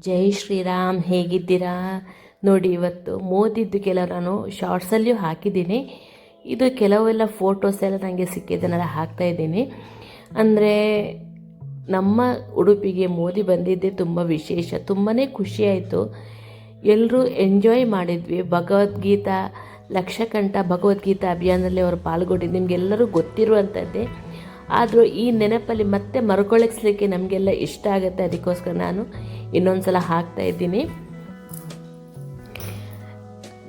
ಜೈ ಶ್ರೀರಾಮ್, ಹೇಗಿದ್ದೀರಾ? ನೋಡಿ, ಇವತ್ತು ಮೋದಿದ್ದು ಕೆಲವು ನಾನು ಶಾರ್ಟ್ಸಲ್ಲಿಯೂ ಹಾಕಿದ್ದೀನಿ. ಇದು ಕೆಲವೆಲ್ಲ ಫೋಟೋಸ್ ಎಲ್ಲ ನನಗೆ ಸಿಕ್ಕಿದ್ದನ್ನೆಲ್ಲ ಹಾಕ್ತಾ ಇದ್ದೀನಿ. ಅಂದರೆ, ನಮ್ಮ ಉಡುಪಿಗೆ ಮೋದಿ ಬಂದಿದ್ದೇ ತುಂಬ ವಿಶೇಷ ತುಂಬಾ ಖುಷಿಯಾಯಿತು ಎಲ್ಲರೂ ಎಂಜಾಯ್ ಮಾಡಿದ್ವಿ. ಭಗವದ್ಗೀತಾ, ಲಕ್ಷಕಂಠ ಭಗವದ್ಗೀತಾ ಅಭಿಯಾನದಲ್ಲಿ ಅವರು ಪಾಲ್ಗೊಂಡಿದ್ದು, ನಿಮಗೆಲ್ಲರೂ ಗೊತ್ತಿರುವಂಥದ್ದೇ. ಆದರೂ ಈ ನೆನಪಲ್ಲಿ ಮತ್ತೆ ಮರುಕೊಳಿಸ್ಲಿಕ್ಕೆ ನಮಗೆಲ್ಲ ಇಷ್ಟ ಆಗುತ್ತೆ ಅದಕ್ಕೋಸ್ಕರ ನಾನು ಇನ್ನೊಂದು ಸಲ ಹಾಕ್ತಾ ಇದ್ದೀನಿ.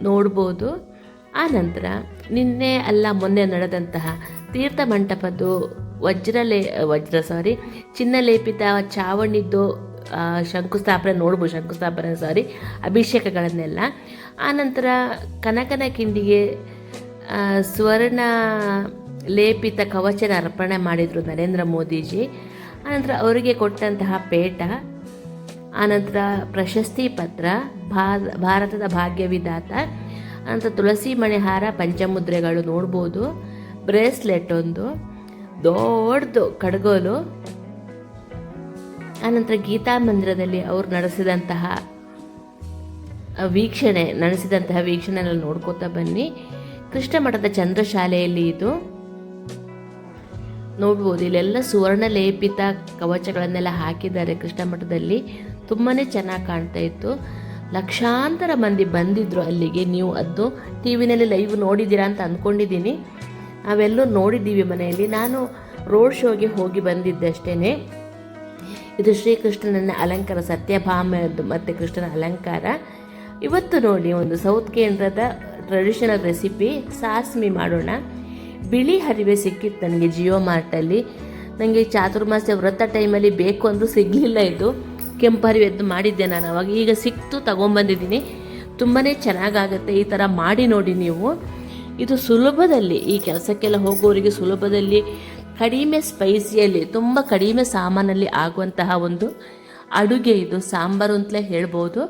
ನೋಡ್ಬೋದು. ಆ ನಂತರ ನಿನ್ನೆ ಅಲ್ಲ ಮೊನ್ನೆ ನಡೆದಂತಹ ತೀರ್ಥ ಮಂಟಪದ್ದು ವಜ್ರಲೇ ವಜ್ರ ಸಾರಿ ಚಿನ್ನ ಲೇಪಿತ ಚಾವಣಿದ್ದು ಆ, ಶಂಕುಸ್ಥಾಪನೆ ನೋಡ್ಬೋದು ಶಂಕುಸ್ಥಾಪನೆ ಸಾರಿ ಅಭಿಷೇಕಗಳನ್ನೆಲ್ಲ. ಆನಂತರ ಕನಕನ ಕಿಂಡಿಗೆ ಆ, ಸ್ವರ್ಣ ಲೇಪಿತ ಕವಚನ ಅರ್ಪಣೆ ಮಾಡಿದರು ನರೇಂದ್ರ ಮೋದಿಜಿ. ಆನಂತರ ಅವರಿಗೆ ಕೊಟ್ಟಂತಹ ಪೇಟ, ಆನಂತರ ಪ್ರಶಸ್ತಿ ಪತ್ರ ಭಾರತದ ಭಾಗ್ಯವಿದಾತ ಆನಂತರ ತುಳಸಿ ಮಣಿಹಾರ ಪಂಚಮುದ್ರೆಗಳು ನೋಡ್ಬೋದು, ಬ್ರೇಸ್ಲೆಟ್ ಒಂದು ದೊಡ್ಡದು ಕಡ್ಗೋಲು, ಆನಂತರ ಗೀತಾ ಮಂದಿರದಲ್ಲಿ ಅವರು ನಡೆಸಿದಂತಹ ವೀಕ್ಷಣೆ ನಡೆಸಿದಂತಹ ವೀಕ್ಷಣೆ ಎಲ್ಲ ನೋಡ್ಕೋತಾ ಬನ್ನಿ. ಕೃಷ್ಣ ಮಠದ ಚಂದ್ರಶಾಲೆಯಲ್ಲಿ ಇದು. ನೋಡ್ಬೋದು. ಇಲ್ಲೆಲ್ಲ ಸುವರ್ಣ ಲೇಪಿತ ಕವಚಗಳನ್ನೆಲ್ಲ ಹಾಕಿದ್ದಾರೆ ಕೃಷ್ಣ ಮಠದಲ್ಲಿ. ತುಂಬಾ ಚೆನ್ನಾಗಿ ಕಾಣ್ತಾ ಇತ್ತು. ಲಕ್ಷಾಂತರ ಮಂದಿ ಬಂದಿದ್ರು ಅಲ್ಲಿಗೆ. ನೀವು ಅದು ಟಿ ವಿನಲ್ಲಿ ಲೈವ್ ನೋಡಿದ್ದೀರಾ ಅಂತ ಅಂದ್ಕೊಂಡಿದ್ದೀನಿ ನಾವೆಲ್ಲೂ ನೋಡಿದ್ದೀವಿ ಮನೆಯಲ್ಲಿ. ನಾನು ರೋಡ್ ಶೋಗೆ ಹೋಗಿ ಬಂದಿದ್ದಷ್ಟೇ ಇದು ಶ್ರೀಕೃಷ್ಣನ ಅಲಂಕಾರ ಸತ್ಯಭಾಮದ್ದು ಮತ್ತು ಕೃಷ್ಣನ ಅಲಂಕಾರ. ಇವತ್ತು ನೋಡಿ ಒಂದು ಸೌತ್ ಕೇಂದ್ರದ ಟ್ರೆಡಿಷನಲ್ ರೆಸಿಪಿ, ಸಾಸ್ಮಿ ಮಾಡೋಣ. ಬಿಳಿ ಹರಿವೆ ಸಿಕ್ಕಿತ್ತು ನನಗೆ ಜಿಯೋ ಮಾರ್ಟಲ್ಲಿ ನನಗೆ ಚಾತುರ್ಮಾಸ್ಯ ವ್ರತ ಟೈಮಲ್ಲಿ ಬೇಕು ಅಂದರೂ ಸಿಗಲಿಲ್ಲ ಇದು. ಕೆಂಪು ಹರಿವೆದ್ದು ಮಾಡಿದ್ದೆ ನಾನು ಅವಾಗ. ಈಗ ಸಿಕ್ತು ತೊಗೊಂಬಂದಿದ್ದೀನಿ ತುಂಬಾ ಚೆನ್ನಾಗಾಗುತ್ತೆ ಈ ಥರ ಮಾಡಿ ನೋಡಿ ನೀವು. ಇದು ಸುಲಭದಲ್ಲಿ, ಈ ಕೆಲಸಕ್ಕೆಲ್ಲ ಹೋಗೋರಿಗೆ ಸುಲಭದಲ್ಲಿ ಕಡಿಮೆ ಸ್ಪೈಸಿಯಲ್ಲಿ ತುಂಬ ಕಡಿಮೆ ಸಾಮಾನಲ್ಲಿ ಆಗುವಂತಹ ಒಂದು ಅಡುಗೆ ಇದು. ಸಾಂಬಾರು ಅಂತಲೇ ಹೇಳ್ಬೋದು.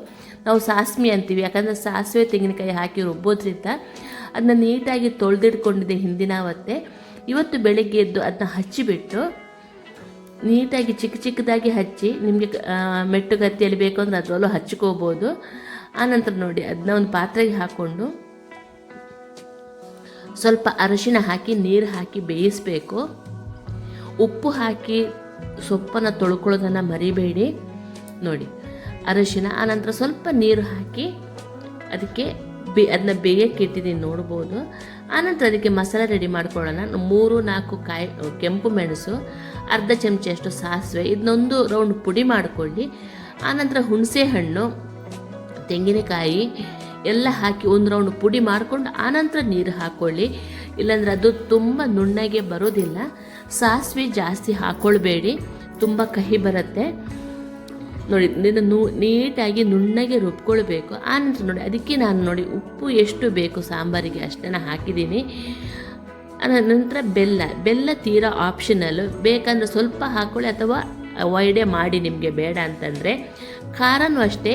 ನಾವು ಸಾಸ್ಮಿ ಅಂತೀವಿ, ಯಾಕಂದರೆ ಸಾಸಿವೆ ತೆಂಗಿನಕಾಯಿ ಹಾಕಿ ರುಬ್ಬೋದ್ರಿಂದ ಅದನ್ನ ನೀಟಾಗಿ ತೊಳೆದಿಟ್ಕೊಂಡಿದ್ದೆ ಹಿಂದಿನ ಅವತ್ತೆ. ಇವತ್ತು ಬೆಳಗ್ಗೆ ಎದ್ದು ಅದನ್ನ ಹಚ್ಚಿಬಿಟ್ಟು ನೀಟಾಗಿ ಚಿಕ್ಕ ಚಿಕ್ಕದಾಗಿ ಹಚ್ಚಿ ನಿಮಗೆ ಮೆಟ್ಟುಗತ್ತಿಯಲ್ಲಿ ಬೇಕು ಅಂದರೆ ಅದರಲ್ಲೂ ಹಚ್ಕೋಬೋದು. ಆನಂತರ ನೋಡಿ, ಅದನ್ನ ಒಂದು ಪಾತ್ರೆಗೆ ಹಾಕ್ಕೊಂಡು ಸ್ವಲ್ಪ ಅರಶಿನ ಹಾಕಿ, ನೀರು ಹಾಕಿ ಬೇಯಿಸಬೇಕು. ಉಪ್ಪು ಹಾಕಿ ಸೊಪ್ಪನ್ನು ತೊಳ್ಕೊಳ್ಳೋದನ್ನು ಮರಿಬೇಡಿ. ನೋಡಿ, ಅರಶಿನ ಆನಂತರ ಸ್ವಲ್ಪ ನೀರು ಹಾಕಿ ಅದಕ್ಕೆ ಬೇ ಅದನ್ನ ಬೇಯಕ್ಕೆ ಇಟ್ಟಿದ್ದೀನಿ ನೋಡ್ಬೋದು. ಆನಂತರ ಅದಕ್ಕೆ ಮಸಾಲೆ ರೆಡಿ ಮಾಡ್ಕೊಳ್ಳೋಣ. ಮೂರು, ನಾಲ್ಕು ಕಾಯಿ ಕೆಂಪು ಮೆಣಸು, ಅರ್ಧ ಚಮಚಷ್ಟು ಸಾಸಿವೆ ಇದನ್ನೊಂದು ರೌಂಡ್ ಪುಡಿ ಮಾಡಿಕೊಳ್ಳಿ. ಆನಂತರ ಹುಣಸೆ ಹಣ್ಣು, ತೆಂಗಿನಕಾಯಿ, ಎಲ್ಲ ಹಾಕಿ ಒಂದು ರೌಂಡ್ ಪುಡಿ ಮಾಡಿಕೊಂಡು ಆನಂತರ ನೀರು ಹಾಕ್ಕೊಳ್ಳಿ ಇಲ್ಲಾಂದ್ರೆ ಅದು ತುಂಬ ನುಣ್ಣಗೆ ಬರೋದಿಲ್ಲ. ಸಾಸಿವೆ ಜಾಸ್ತಿ ಹಾಕ್ಕೊಳ್ಬೇಡಿ ತುಂಬ ಕಹಿ ಬರುತ್ತೆ. ನೋಡಿ, ಇದನ್ನು ನೀಟಾಗಿ ನುಣ್ಣಗೆ ರುಬ್ಕೊಳ್ಬೇಕು. ಆನಂತರ ನೋಡಿ, ಅದಕ್ಕೆ ನಾನು ನೋಡಿ, ಉಪ್ಪು ಎಷ್ಟು ಬೇಕು ಸಾಂಬಾರಿಗೆ ಅಷ್ಟನ್ನು ಹಾಕಿದ್ದೀನಿ. ನಂತರ ಬೆಲ್ಲ ಬೆಲ್ಲ ತೀರಾ ಆಪ್ಷನಲ್ ಬೇಕಂದ್ರೆ ಸ್ವಲ್ಪ ಹಾಕ್ಕೊಳ್ಳಿ ಅಥವಾ ಅವಾಯ್ಡೇ ಮಾಡಿ ನಿಮಗೆ ಬೇಡ ಅಂತಂದರೆ. ಖಾರನೂ ಅಷ್ಟೇ.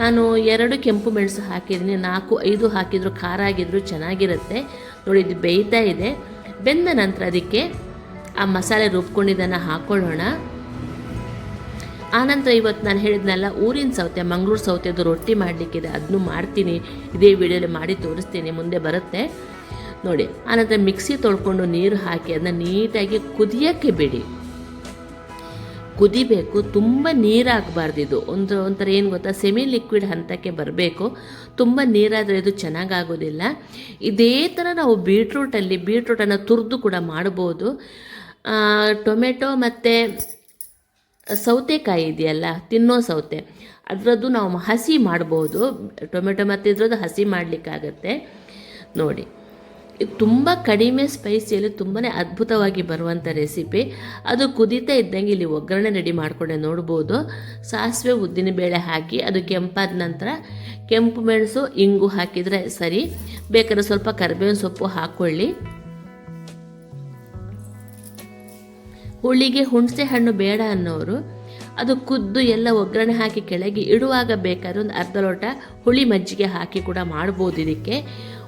ನಾನು ಎರಡು ಕೆಂಪು ಮೆಣಸು ಹಾಕಿದ್ದೀನಿ, ನಾಲ್ಕು, ಐದು ಹಾಕಿದ್ರು ಖಾರ ಆಗಿದ್ರು ಚೆನ್ನಾಗಿರುತ್ತೆ. ನೋಡಿ, ಇದು ಬೇಯ್ತಾ ಇದೆ. ಬೆಂದ ನಂತರ ಅದಕ್ಕೆ ಆ ಮಸಾಲೆ ರುಬ್ಕೊಂಡಿದ್ದನ್ನು ಹಾಕ್ಕೊಳ್ಳೋಣ ಆನಂತರ ಇವತ್ತು ನಾನು ಹೇಳಿದ್ನಲ್ಲ, ಊರಿನ ಸೌತೆ, ಮಂಗಳೂರು ಸೌತೆದು ರೊಟ್ಟಿ ಮಾಡಲಿಕ್ಕಿದೆ ಅದನ್ನು ಮಾಡ್ತೀನಿ. ಇದೇ ವಿಡಿಯೋಲಿ ಮಾಡಿ ತೋರಿಸ್ತೀನಿ, ಮುಂದೆ ಬರುತ್ತೆ. ನೋಡಿ ಆನಂತರ ಮಿಕ್ಸಿ ತೊಳ್ಕೊಂಡು ನೀರು ಹಾಕಿ ಅದನ್ನ ನೀಟಾಗಿ ಕುದಿಯೋಕ್ಕೆ ಬಿಡಿ. ಕುದಿಬೇಕು, ತುಂಬ ನೀರಾಗಬಾರ್ದು ಇದು. ಒಂದು ಒಂಥರ ಏನು ಗೊತ್ತಾ ಸೆಮಿ ಲಿಕ್ವಿಡ್ ಹಂತಕ್ಕೆ ಬರಬೇಕು. ತುಂಬ ನೀರಾದರೆ ಇದು ಚೆನ್ನಾಗಾಗೋದಿಲ್ಲ. ಇದೇ ಥರ ನಾವು ಬೀಟ್ರೂಟಲ್ಲಿ, ಬೀಟ್ರೂಟನ್ನು ತುರಿದು ಕೂಡ ಮಾಡ್ಬೋದು. ಟೊಮೆಟೊ ಮತ್ತು ಸೌತೆಕಾಯಿ ಇದೆಯಲ್ಲ, ತಿನ್ನೋ ಸೌತೆ, ಅದರದ್ದು ನಾವು ಹಸಿ ಮಾಡ್ಬೋದು. ಟೊಮೆಟೊ ಮತ್ತು ಇದ್ರದ್ದು ಹಸಿ ಮಾಡಲಿಕ್ಕಾಗತ್ತೆ. ನೋಡಿ, ಇದು ತುಂಬ ಕಡಿಮೆ ಸ್ಪೈಸಿಯಲ್ಲಿ ತುಂಬಾ ಅದ್ಭುತವಾಗಿ ಬರುವಂಥ ರೆಸಿಪಿ ಅದು ಕುದೀತಾ ಇದ್ದಂಗೆ ಇಲ್ಲಿ ಒಗ್ಗರಣೆ ರೆಡಿ ಮಾಡಿಕೊಂಡೆ ನೋಡ್ಬೋದು. ಸಾಸಿವೆ ಉದ್ದಿನಬೇಳೆ ಹಾಕಿ, ಅದು ಕೆಂಪಾದ ನಂತರ ಕೆಂಪು ಮೆಣಸು, ಇಂಗು ಹಾಕಿದರೆ ಸರಿ. ಬೇಕಾದ್ರೆ ಸ್ವಲ್ಪ ಕರಿಬೇವಿನ ಸೊಪ್ಪು ಹಾಕ್ಕೊಳ್ಳಿ ಹುಳಿಗೆ ಹುಣಸೆ ಹಣ್ಣು ಬೇಡ ಅನ್ನೋರು, ಅದು ಕುದ್ದು ಎಲ್ಲ ಒಗ್ಗರಣೆ ಹಾಕಿ ಕೆಳಗೆ ಇಡುವಾಗ ಬೇಕಾದ್ರೆ ಒಂದು ಅರ್ಧ ಲೋಟ ಹುಳಿ ಮಜ್ಜಿಗೆ ಹಾಕಿ ಕೂಡ ಮಾಡ್ಬೋದು ಇದಕ್ಕೆ.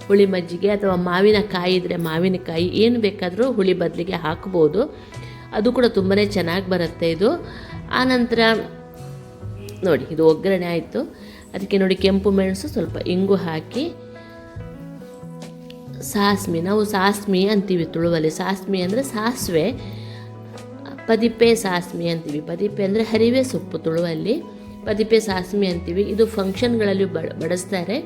ಹುಳಿ ಮಜ್ಜಿಗೆ ಅಥವಾ ಮಾವಿನಕಾಯಿ ಇದ್ದರೆ ಮಾವಿನಕಾಯಿ, ಏನು ಬೇಕಾದರೂ ಹುಳಿ ಬದಲಿಗೆ ಹಾಕ್ಬೋದು. ಅದು ಕೂಡ ತುಂಬಾ ಚೆನ್ನಾಗಿ ಬರುತ್ತೆ ಇದು. ಆನಂತರ ನೋಡಿ, ಇದು ಒಗ್ಗರಣೆ ಆಯಿತು. ಅದಕ್ಕೆ ನೋಡಿ, ಕೆಂಪು ಮೆಣಸು ಸ್ವಲ್ಪ ಇಂಗು ಹಾಕಿ, ಸಾಸ್ಮಿ. ನಾವು ಸಾಸ್ಮಿ ಅಂತೀವಿ ತುಳುವಲ್ಲಿ. ಸಾಸ್ಮಿ ಅಂದರೆ ಸಾಸಿವೆ. ಪದಿಪೆ ಸಾಸ್ಮಿ ಅಂತೀವಿ. ಪದಿಪೆ ಅಂದರೆ ಹರಿವೆ ಸೊಪ್ಪು ತುಳುವಲ್ಲಿ. ಪದಿಪೆ ಸಾಸ್ಮಿ ಅಂತೀವಿ. ಇದು ಫಂಕ್ಷನ್ಗಳಲ್ಲಿ ಬಡಿಸ್ತಾರೆ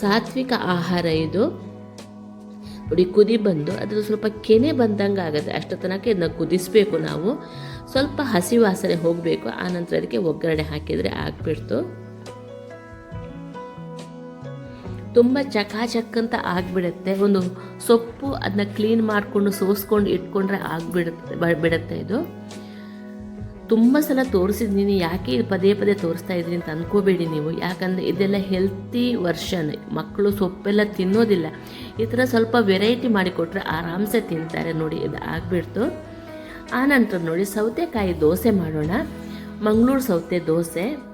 ಸಾತ್ವಿಕ ಆಹಾರ ಇದು. ನೋಡಿ, ಕುದಿ ಬಂದು ಅದರ ಸ್ವಲ್ಪ ಕೆನೆ ಬಂದಂಗೆ ಆಗುತ್ತೆ. ಅಷ್ಟು ತನಕ ಇದನ್ನ ಕುದಿಸ್ಬೇಕು ನಾವು. ಸ್ವಲ್ಪ ಹಸಿ ವಾಸನೆ ಹೋಗಬೇಕು. ಆನಂತರ ಅದಕ್ಕೆ ಒಗ್ಗರಣೆ ಹಾಕಿದರೆ ಆಗ್ಬಿಡ್ತು. ತುಂಬ ಚಕಾಚಕ್ ಅಂತ ಆಗಿಬಿಡುತ್ತೆ. ಒಂದು ಸೊಪ್ಪು ಅದನ್ನ ಕ್ಲೀನ್ ಮಾಡಿಕೊಂಡು, ಸೋಸ್ಕೊಂಡು, ಇಟ್ಕೊಂಡ್ರೆ ಆಗಿಬಿಡುತ್ತೆ ಬಿಡುತ್ತೆ ಇದು. ತುಂಬ ಸಲ ತೋರಿಸಿದ್ದೀನಿ ಯಾಕೆ ಪದೇ ಪದೇ ತೋರಿಸ್ತಾ ಇದ್ದೀನಿ ಅಂತ ಅಂದ್ಕೋಬೇಡಿ ನೀವು. ಯಾಕಂದರೆ ಇದೆಲ್ಲ ಹೆಲ್ತಿ ವರ್ಷನ್ ಮಕ್ಕಳು ಸೊಪ್ಪೆಲ್ಲ ತಿನ್ನೋದಿಲ್ಲ. ಈ ಥರ ಸ್ವಲ್ಪ ವೆರೈಟಿ ಮಾಡಿಕೊಟ್ರೆ ಆರಾಮ್ಸೆ ತಿಂತಾರೆ ನೋಡಿ, ಇದು ಆಗಿಬಿಡ್ತು. ಆನಂತರ ನೋಡಿ ಸೌತೆಕಾಯಿ ದೋಸೆ ಮಾಡೋಣ. ಮಂಗಳೂರು ಸೌತೆ ದೋಸೆ.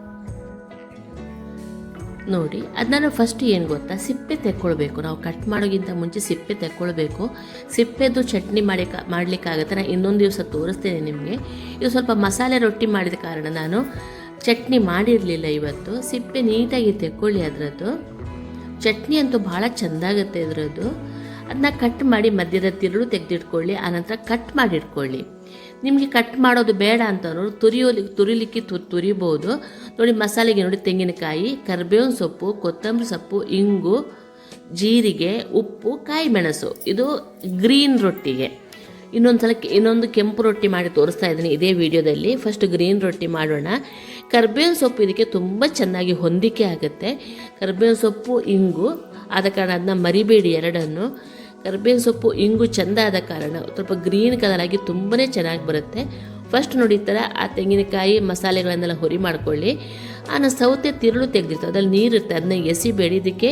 ನೋಡಿ ಅದನ್ನ ಫಸ್ಟ್ ಏನು ಗೊತ್ತಾ? ಸಿಪ್ಪೆ ತೆಕ್ಕೊಳ್ಬೇಕು. ನಾವು ಕಟ್ ಮಾಡೋಕ್ಕಿಂತ ಮುಂಚೆ ಸಿಪ್ಪೆ ತೆಕ್ಕೊಳ್ಬೇಕು. ಸಿಪ್ಪೆದು ಚಟ್ನಿ ಮಾಡಿ ಮಾಡಲಿಕ್ಕಾಗತ್ತೆ. ನಾನು ಇನ್ನೊಂದು ದಿವಸ ತೋರಿಸ್ತೇನೆ ನಿಮಗೆ. ಇದು ಸ್ವಲ್ಪ ಮಸಾಲೆ ರೊಟ್ಟಿ ಮಾಡಿದ ಕಾರಣ ನಾನು ಚಟ್ನಿ ಮಾಡಿರಲಿಲ್ಲ ಇವತ್ತು. ಸಿಪ್ಪೆ ನೀಟಾಗಿ ತೆಕ್ಕೊಳ್ಳಿ ಅದರದ್ದು. ಚಟ್ನಿ ಅಂತೂ ಭಾಳ ಚೆಂದಾಗುತ್ತೆ ಇದರದ್ದು. ಅದನ್ನ ಕಟ್ ಮಾಡಿ ಮಧ್ಯದ ತಿರುಳು ತೆಗೆದಿಟ್ಕೊಳ್ಳಿ, ಆನಂತರ ಕಟ್ ಮಾಡಿ ಇಟ್ಕೊಳ್ಳಿ ನಿಮಗೆ ಕಟ್ ಮಾಡೋದು ಬೇಡ ಅಂತಂದ್ರು ತುರಿಯೋಲಿ, ತುರಿಲಿಕ್ಕೆ ತು, ತುರಿಬೋದು. ನೋಡಿ ಮಸಾಲೆಗೆ ನೋಡಿ ತೆಂಗಿನಕಾಯಿ, ಕರ್ಬೇವಿನ ಸೊಪ್ಪು, ಕೊತ್ತಂಬರಿ ಸೊಪ್ಪು, ಇಂಗು, ಜೀರಿಗೆ, ಉಪ್ಪು ಕಾಯಿ ಮೆಣಸು ಇದು ಗ್ರೀನ್ ರೊಟ್ಟಿಗೆ. ಇನ್ನೊಂದು ಸಲ ಇನ್ನೊಂದು ಕೆಂಪು ರೊಟ್ಟಿ ಮಾಡಿ ತೋರಿಸ್ತಾ ಇದ್ದೀನಿ ಇದೇ ವಿಡಿಯೋದಲ್ಲಿ. ಫಸ್ಟ್ ಗ್ರೀನ್ ರೊಟ್ಟಿ ಮಾಡೋಣ. ಕರ್ಬೇವಿನ ಸೊಪ್ಪು ಇದಕ್ಕೆ ತುಂಬ ಚೆನ್ನಾಗಿ ಹೊಂದಿಕೆ ಆಗುತ್ತೆ. ಕರ್ಬೇವಿನ ಸೊಪ್ಪು, ಇಂಗು, ಆದ ಕಾರಣ ಅದನ್ನ ಮರಿಬೇಡಿ ಎರಡನ್ನು. ಕರ್ಬೇವಿನ ಸೊಪ್ಪು ಇಂಗು ಚೆಂದ ಆದ ಕಾರಣ, ಸ್ವಲ್ಪ ಗ್ರೀನ್ ಕಲರ್ ಆಗಿ ತುಂಬಾ ಚೆನ್ನಾಗಿ ಬರುತ್ತೆ. ಫಸ್ಟ್ ನೋಡಿ ಈ ಥರ ಆ ತೆಂಗಿನಕಾಯಿ ಮಸಾಲೆಗಳನ್ನೆಲ್ಲ ಹುರಿ ಮಾಡ್ಕೊಳ್ಳಿ. ಆನ ಸೌತೆ ತಿರುಳು ತೆಗೆದಿರ್ತದೆ. ಅದ್ರಲ್ಲಿ ನೀರಿರುತ್ತೆ ಅದನ್ನ ಎಸಿಬೇಡಿ. ಇದಕ್ಕೆ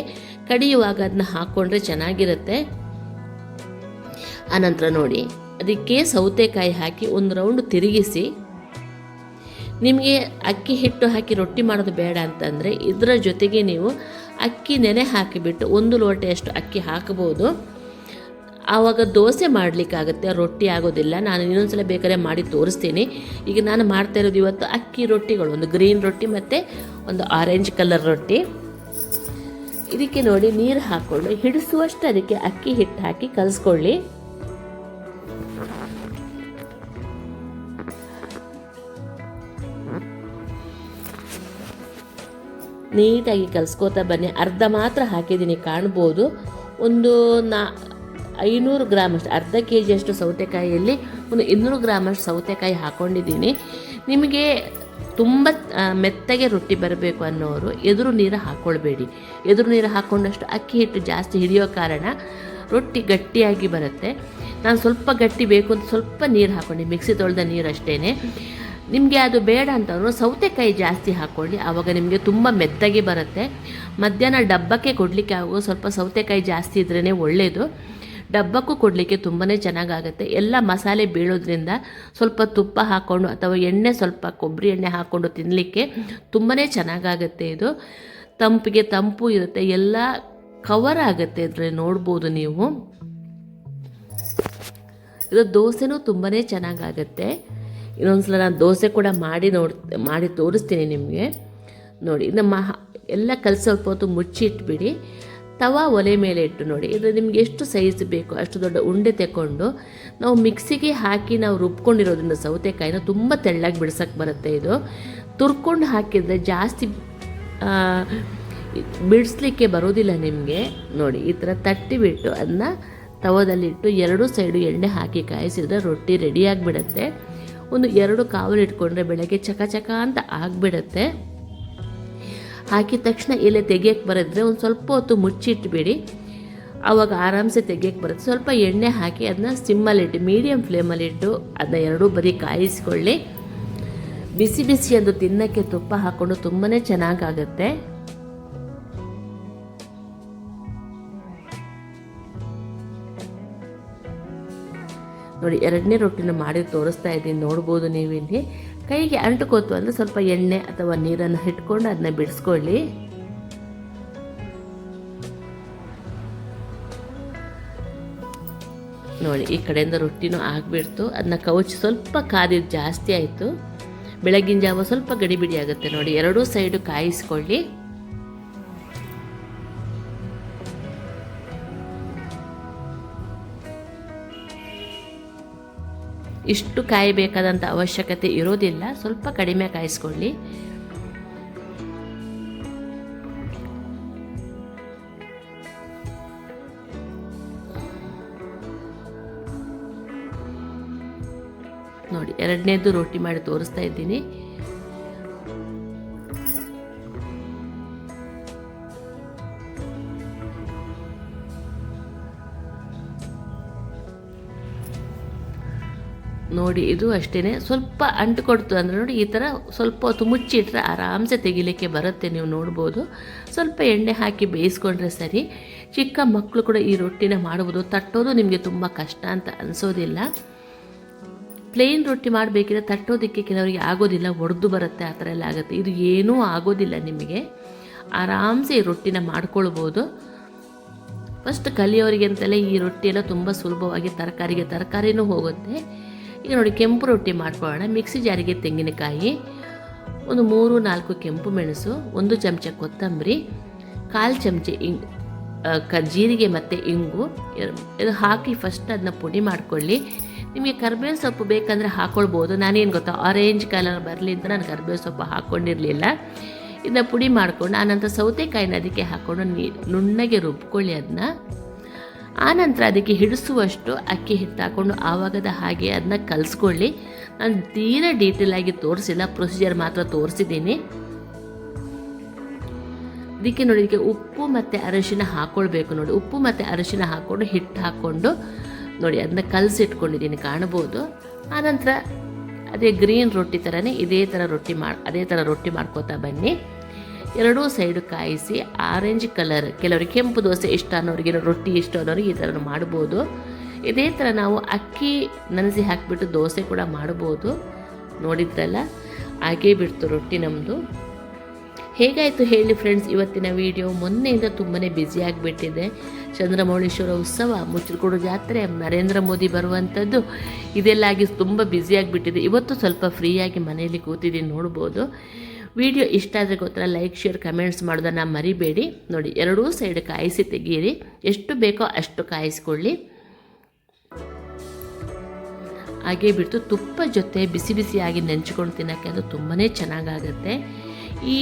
ಕಡಿಯುವಾಗ ಅದನ್ನ ಹಾಕ್ಕೊಂಡ್ರೆ ಚೆನ್ನಾಗಿರುತ್ತೆ. ಆನಂತರ ನೋಡಿ, ಅದಕ್ಕೆ ಸೌತೆಕಾಯಿ ಹಾಕಿ ಒಂದು ರೌಂಡ್ ತಿರುಗಿಸಿ. ನಿಮಗೆ ಅಕ್ಕಿ ಹಿಟ್ಟು ಹಾಕಿ ರೊಟ್ಟಿ ಮಾಡೋದು ಬೇಡ ಅಂತಂದರೆ ಇದರ ಜೊತೆಗೆ ನೀವು ಅಕ್ಕಿ ನೆನೆ ಹಾಕಿಬಿಟ್ಟು ಒಂದು ಲೋಟೆಯಷ್ಟು ಅಕ್ಕಿ ಹಾಕಬಹುದು ಆವಾಗ ದೋಸೆ ಮಾಡಲಿಕ್ಕಾಗುತ್ತೆ, ರೊಟ್ಟಿ ಆಗೋದಿಲ್ಲ. ನಾನು ಇನ್ನೊಂದ್ಸಲ ಬೇಕಾದ್ರೆ ಮಾಡಿ ತೋರಿಸ್ತೀನಿ. ಈಗ ನಾನು ಮಾಡ್ತಾ ಇರೋದು ಇವತ್ತು ಅಕ್ಕಿ ರೊಟ್ಟಿಗಳು, ಒಂದು ಗ್ರೀನ್ ರೊಟ್ಟಿ ಮತ್ತು ಒಂದು ಆರೆಂಜ್ ಕಲರ್ ರೊಟ್ಟಿ. ಇದಕ್ಕೆ ನೋಡಿ ನೀರು ಹಾಕ್ಕೊಂಡು ಹಿಡಿಸುವಷ್ಟು ಅದಕ್ಕೆ ಅಕ್ಕಿ ಹಿಟ್ಟು ಹಾಕಿ ಕಲಿಸ್ಕೊಳ್ಳಿ. ನೀಟಾಗಿ ಕಲಿಸ್ಕೋತಾ ಬನ್ನಿ. ಅರ್ಧ ಮಾತ್ರ ಹಾಕಿದ್ದೀನಿ, ಕಾಣ್ಬೋದು. ಒಂದು ನಾ ಐನೂರು ಗ್ರಾಮಷ್ಟು ಅರ್ಧ ಕೆ ಜಿಯಷ್ಟು ಸೌತೆಕಾಯಿಯಲ್ಲಿ ಒಂದು ಇನ್ನೂರು ಗ್ರಾಮಷ್ಟು ಸೌತೆಕಾಯಿ ಹಾಕ್ಕೊಂಡಿದ್ದೀನಿ ನಿಮಗೆ ತುಂಬ ಮೆತ್ತಗೆ ರೊಟ್ಟಿ ಬರಬೇಕು ಅನ್ನೋರು ಎದುರು ನೀರು ಹಾಕ್ಕೊಳ್ಬೇಡಿ ಎದುರು ನೀರು ಹಾಕ್ಕೊಂಡಷ್ಟು ಅಕ್ಕಿ ಹಿಟ್ಟು ಜಾಸ್ತಿ ಹಿಡಿಯೋ ಕಾರಣ ರೊಟ್ಟಿ ಗಟ್ಟಿಯಾಗಿ ಬರುತ್ತೆ. ನಾನು ಸ್ವಲ್ಪ ಗಟ್ಟಿ ಬೇಕು ಅಂತ ಸ್ವಲ್ಪ ನೀರು ಹಾಕ್ಕೊಂಡು ಮಿಕ್ಸಿ ತೊಳೆದ ನೀರು ಅಷ್ಟೇ ನಿಮಗೆ ಅದು ಬೇಡ ಅಂತವರು ಸೌತೆಕಾಯಿ ಜಾಸ್ತಿ ಹಾಕ್ಕೊಳ್ಳಿ ಆವಾಗ ನಿಮಗೆ ತುಂಬ ಮೆತ್ತಗೆ ಬರುತ್ತೆ. ಮಧ್ಯಾಹ್ನ ಡಬ್ಬಕ್ಕೆ ಕೊಡಲಿಕ್ಕೆ ಆಗೋ ಸ್ವಲ್ಪ ಸೌತೆಕಾಯಿ ಜಾಸ್ತಿ ಇದ್ರೇ ಒಳ್ಳೆಯದು ಡಬ್ಬಕ್ಕೂ ಕೊಡಲಿಕ್ಕೆ ತುಂಬಾ ಚೆನ್ನಾಗಾಗುತ್ತೆ. ಎಲ್ಲ ಮಸಾಲೆ ಬೀಳೋದ್ರಿಂದ ಸ್ವಲ್ಪ ತುಪ್ಪ ಹಾಕ್ಕೊಂಡು ಅಥವಾ ಎಣ್ಣೆ ಸ್ವಲ್ಪ ಕೊಬ್ಬರಿ ಎಣ್ಣೆ ಹಾಕ್ಕೊಂಡು ತಿನ್ನಲಿಕ್ಕೆ ತುಂಬಾ ಚೆನ್ನಾಗಾಗುತ್ತೆ ಇದು. ತಂಪಿಗೆ ತಂಪು ಇರುತ್ತೆ. ಎಲ್ಲ ಕವರ್ ಆಗುತ್ತೆ ಇದರಲ್ಲಿ ನೋಡ್ಬೋದು ನೀವು. ಇದು ದೋಸೆನೂ ತುಂಬಾ ಚೆನ್ನಾಗಾಗತ್ತೆ. ಇನ್ನೊಂದ್ಸಲ ನಾನು ದೋಸೆ ಕೂಡ ಮಾಡಿ ನೋಡ್, ಮಾಡಿ ತೋರಿಸ್ತೀನಿ ನಿಮಗೆ. ನೋಡಿ, ನಮ್ಮ ಎಲ್ಲ ಕಲಸಿ ಸ್ವಲ್ಪ ಹೊತ್ತು ಮುಚ್ಚಿಟ್ಬಿಡಿ. ತವಾ ಒಲೆ ಮೇಲೆ ಇಟ್ಟು ನೋಡಿ. ಇದು ನಿಮ್ಗೆ ಎಷ್ಟು ಸೈಜ್ ಬೇಕು ಅಷ್ಟು ದೊಡ್ಡ ಉಂಡೆ ತೆಕ್ಕೊಂಡು ನಾವು ಮಿಕ್ಸಿಗೆ ಹಾಕಿ ನಾವು ರುಬ್ಕೊಂಡಿರೋದ್ರಿಂದ ಸೌತೆಕಾಯಿನ ತುಂಬ ತೆಳ್ಳಗೆ ಬಿಡ್ಸಕ್ಕೆ ಬರುತ್ತೆ ಇದು. ತುರ್ಕೊಂಡು ಹಾಕಿದರೆ ಜಾಸ್ತಿ ಬಿಡಿಸ್ಲಿಕ್ಕೆ ಬರೋದಿಲ್ಲ ನಿಮಗೆ. ನೋಡಿ, ಈ ಥರ ತಟ್ಟಿಬಿಟ್ಟು ಅದನ್ನ ತವದಲ್ಲಿಟ್ಟು ಎರಡು ಸೈಡು ಎಣ್ಣೆ ಹಾಕಿ ಕಾಯಿಸಿದ್ರೆ ರೊಟ್ಟಿ ರೆಡಿಯಾಗಿಬಿಡತ್ತೆ ಒಂದು ಎರಡು ಕಾವಲು ಇಟ್ಕೊಂಡ್ರೆ ಬೆಳಗ್ಗೆ ಚಕ ಚಕ ಅಂತ ಆಗಿಬಿಡುತ್ತೆ. ಹಾಕಿದ ತಕ್ಷಣ ಎಲೆ ತೆಗಿಯೋಕ್ಕೆ ಬರಿದ್ರೆ ಒಂದು ಸ್ವಲ್ಪ ಹೊತ್ತು ಮುಚ್ಚಿಟ್ಬಿಡಿ. ಆವಾಗ ಆರಾಮ್ಸೆ ತೆಗಿಯೋಕ್ಕೆ ಬರುತ್ತೆ. ಸ್ವಲ್ಪ ಎಣ್ಣೆ ಹಾಕಿ ಅದನ್ನ ಸಿಮ್ಮಲ್ಲಿಟ್ಟು ಮೀಡಿಯಮ್ ಫ್ಲೇಮಲ್ಲಿಟ್ಟು ಅದನ್ನ ಎರಡೂ ಬರೀ ಕಾಯಿಸ್ಕೊಳ್ಳಿ. ಬಿಸಿ ಬಿಸಿ ಅದು ತಿನ್ನಕ್ಕೆ ತುಪ್ಪ ಹಾಕ್ಕೊಂಡು ತುಂಬಾ ಚೆನ್ನಾಗಾಗುತ್ತೆ. ನೋಡಿ, ಎರಡನೇ ರೊಟ್ಟಿನ ಮಾಡಿ ತೋರಿಸ್ತಾ ಇದ್ದೀನಿ. ನೋಡ್ಬೋದು ನೀವು ಇಲ್ಲಿ ಕೈಗೆ ಅಂಟುಕೋತು ಅಂದರೆ ಸ್ವಲ್ಪ ಎಣ್ಣೆ ಅಥವಾ ನೀರನ್ನು ಇಟ್ಕೊಂಡು ಅದನ್ನ ಬಿಡಿಸ್ಕೊಳ್ಳಿ. ನೋಡಿ, ಈ ಕಡೆಯಿಂದ ರೊಟ್ಟಿನೂ ಆಗಿಬಿಡ್ತು. ಅದನ್ನ ಕವಚ ಸ್ವಲ್ಪ ಕಾದಿದ್ದು ಜಾಸ್ತಿ ಆಯಿತು. ಬೆಳಗಿನ ಜಾವ ಸ್ವಲ್ಪ ಗಡಿಬಿಡಿ ಆಗುತ್ತೆ ನೋಡಿ, ಎರಡೂ ಸೈಡು ಕಾಯಿಸ್ಕೊಳ್ಳಿ. ಇಷ್ಟು ಕಾಯಬೇಕಾದಂಥ ಅವಶ್ಯಕತೆ ಇರೋದಿಲ್ಲ. ಸ್ವಲ್ಪ ಕಡಿಮೆ ಕಾಯಿಸ್ಕೊಳ್ಳಿ. ನೋಡಿ ಎರಡನೇದು ರೊಟ್ಟಿ ಮಾಡಿ ತೋರಿಸ್ತಾ ಇದ್ದೀನಿ. ನೋಡಿ, ಇದು ಅಷ್ಟೇ ಸ್ವಲ್ಪ ಅಂಟು ಕೊಡ್ತು ಅಂದರೆ ನೋಡಿ, ಈ ಥರ ಸ್ವಲ್ಪ ಹೊತ್ತು ಮುಚ್ಚಿಟ್ರೆ ಆರಾಮ್ಸೆ ತೆಗಿಲಿಕ್ಕೆ ಬರುತ್ತೆ, ನೀವು ನೋಡ್ಬೋದು. ಸ್ವಲ್ಪ ಎಣ್ಣೆ ಹಾಕಿ ಬೇಯಿಸ್ಕೊಂಡ್ರೆ ಸರಿ. ಚಿಕ್ಕ ಮಕ್ಕಳು ಕೂಡ ಈ ರೊಟ್ಟಿನ ಮಾಡ್ಬೋದು ತಟ್ಟೋದು ನಿಮಗೆ ತುಂಬ ಕಷ್ಟ ಅಂತ ಅನಿಸೋದಿಲ್ಲ. ಪ್ಲೇನ್ ರೊಟ್ಟಿ ಮಾಡಬೇಕಿದ್ರೆ ತಟ್ಟೋದಕ್ಕೆ ಕೆಲವರಿಗೆ ಆಗೋದಿಲ್ಲ, ಒಡೆದು ಬರುತ್ತೆ, ಆ ಥರ ಎಲ್ಲ ಆಗುತ್ತೆ. ಇದು ಏನೂ ಆಗೋದಿಲ್ಲ ನಿಮಗೆ. ಆರಾಮ್ಸೆ ಈ ರೊಟ್ಟಿನ ಮಾಡ್ಕೊಳ್ಬೋದು. ಫಸ್ಟ್ ಕಲಿಯೋರಿಗೆ ಅಂತಲೇ ಈ ರೊಟ್ಟಿ ಎಲ್ಲ ತುಂಬ ಸುಲಭವಾಗಿ ತರಕಾರಿಗೆ, ತರಕಾರಿನೂ ಹೋಗುತ್ತೆ. ಈಗ ನೋಡಿ ಕೆಂಪು ರೊಟ್ಟಿ ಮಾಡ್ಕೊಳ್ಳೋಣ. ಮಿಕ್ಸಿ ಜಾರಿಗೆ ತೆಂಗಿನಕಾಯಿ, ಒಂದು ಮೂರು ನಾಲ್ಕು ಕೆಂಪು ಮೆಣಸು, ಒಂದು ಚಮಚ ಕೊತ್ತಂಬರಿ, ಕಾಲು ಚಮಚ ಇಂಗ್ ಕ, ಜೀರಿಗೆ ಮತ್ತು ಇಂಗು ಇದು ಹಾಕಿ ಫಸ್ಟ್ ಅದನ್ನ ಪುಡಿ ಮಾಡ್ಕೊಳ್ಳಿ. ನಿಮಗೆ ಕರ್ಬೇವು ಸೊಪ್ಪು ಬೇಕಂದರೆ ಹಾಕ್ಕೊಳ್ಬೋದು ನಾನೇನು ಗೊತ್ತಾ ಆರೆಂಜ್ ಕಲರ್ ಬರಲಿ ಅಂತ ನಾನು ಕರ್ಬೇವು ಸೊಪ್ಪು ಹಾಕ್ಕೊಂಡಿರಲಿಲ್ಲ ಇದನ್ನ ಪುಡಿ ಮಾಡಿಕೊಂಡು, ಆನಂತರ ಸೌತೆಕಾಯಿನ ಅದಕ್ಕೆ ಹಾಕ್ಕೊಂಡು ನೀ, ನುಣ್ಣಗೆ ರುಬ್ಕೊಳ್ಳಿ ಅದನ್ನ ಆನಂತರ ಅದಕ್ಕೆ ಹಿಡಿಸುವಷ್ಟು ಅಕ್ಕಿ ಹಿಟ್ಟು ಹಾಕ್ಕೊಂಡು ಆವಾಗದ ಹಾಗೆ ಅದನ್ನ ಕಲಿಸ್ಕೊಳ್ಳಿ. ನಾನು ತೀರಾ ಡೀಟೇಲ್ ಆಗಿ ತೋರಿಸಿಲ್ಲ ಪ್ರೊಸೀಜರ್ ಮಾತ್ರ ತೋರಿಸಿದ್ದೀನಿ. ಇದಕ್ಕೆ ನೋಡಿ, ಇದಕ್ಕೆ ಉಪ್ಪು ಮತ್ತು ಅರಶಿನ ಹಾಕ್ಕೊಳ್ಬೇಕು ನೋಡಿ. ಉಪ್ಪು ಮತ್ತು ಅರಶಿನ ಹಾಕ್ಕೊಂಡು ಹಿಟ್ಟು ಹಾಕ್ಕೊಂಡು ನೋಡಿ, ಅದನ್ನ ಕಲಸಿಟ್ಕೊಂಡಿದ್ದೀನಿ ಕಾಣ್ಬೋದು ಆನಂತರ ಅದೇ ಗ್ರೀನ್ ರೊಟ್ಟಿ ಥರನೇ ಇದೇ ಥರ ರೊಟ್ಟಿ ಮಾಡಿ ಅದೇ ಥರ ರೊಟ್ಟಿ ಮಾಡ್ಕೋತಾ ಬನ್ನಿ. ಎರಡೂ ಸೈಡು ಕಾಯಿಸಿ ಆರೆಂಜ್ ಕಲರ್, ಕೆಲವರಿಗೆ ಕೆಂಪು ದೋಸೆ ಇಷ್ಟ ಅನ್ನೋರಿಗೆ ರೊಟ್ಟಿ ಇಷ್ಟ ಅನ್ನೋರಿಗೆ ಈ ಥರ ಮಾಡ್ಬೋದು. ಇದೇ ಥರ ನಾವು ಅಕ್ಕಿ ನೆನೆಸಿ ಹಾಕಿಬಿಟ್ಟು ದೋಸೆ ಕೂಡ ಮಾಡ್ಬೋದು. ನೋಡಿದ್ರಲ್ಲ? ಹಾಗೇ ಬಿಡ್ತು ರೊಟ್ಟಿ ನಮ್ಮದು ಹೇಗಾಯಿತು ಹೇಳಿ ಫ್ರೆಂಡ್ಸ್ ಇವತ್ತಿನ ವಿಡಿಯೋ ಮೊನ್ನೆಯಿಂದ ತುಂಬಾ ಬ್ಯುಸಿ ಆಗಿಬಿಟ್ಟಿದೆ. ಚಂದ್ರಮೌಳೇಶ್ವರ ಉತ್ಸವ ಮುಚ್ಚಲಕೋಡು ಜಾತ್ರೆ, ನರೇಂದ್ರ ಮೋದಿ ಬರುವಂಥದ್ದು, ಇದೆಲ್ಲ ಆಗಿ ತುಂಬ ಬ್ಯುಸಿ ಆಗಿಬಿಟ್ಟಿದೆ. ಇವತ್ತು ಸ್ವಲ್ಪ ಫ್ರೀಯಾಗಿ ಮನೆಯಲ್ಲಿ ಕೂತಿದ್ದೀನಿ, ನೋಡ್ಬೋದು. ವಿಡಿಯೋ ಇಷ್ಟ ಆದರೆ ಗೊತ್ತರ ಲೈಕ್ ಶೇರ್ ಕಮೆಂಟ್ಸ್ ಮಾಡೋದನ್ನು ಮರಿಬೇಡಿ. ನೋಡಿ, ಎರಡೂ ಸೈಡ್ ಕಾಯಿಸಿ ತೆಗೀರಿ. ಎಷ್ಟು ಬೇಕೋ ಅಷ್ಟು ಕಾಯಿಸ್ಕೊಳ್ಳಿ. ಹಾಗೆ ಬಿಟ್ಟು ತುಪ್ಪ ಜೊತೆ ಬಿಸಿ ಬಿಸಿಯಾಗಿ ನೆಂಚ್ಕೊಂಡು ತಿನ್ನೋಕ್ಕೆ ಅದು ತುಂಬಾ ಚೆನ್ನಾಗಾಗುತ್ತೆ. ಈ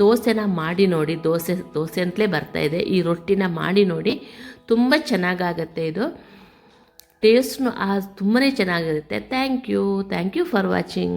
ದೋಸೆನ ಮಾಡಿ ನೋಡಿ, ದೋಸೆ ದೋಸೆ ಅಂತಲೇ ಬರ್ತಾ ಇದೆ. ಈ ರೊಟ್ಟಿನ ಮಾಡಿ ನೋಡಿ ತುಂಬ ಚೆನ್ನಾಗಾಗತ್ತೆ ಇದು. ಟೇಸ್ಟ್ನು ಆ ತುಂಬಾ ಚೆನ್ನಾಗಿರುತ್ತೆ. Thank you thank you for watching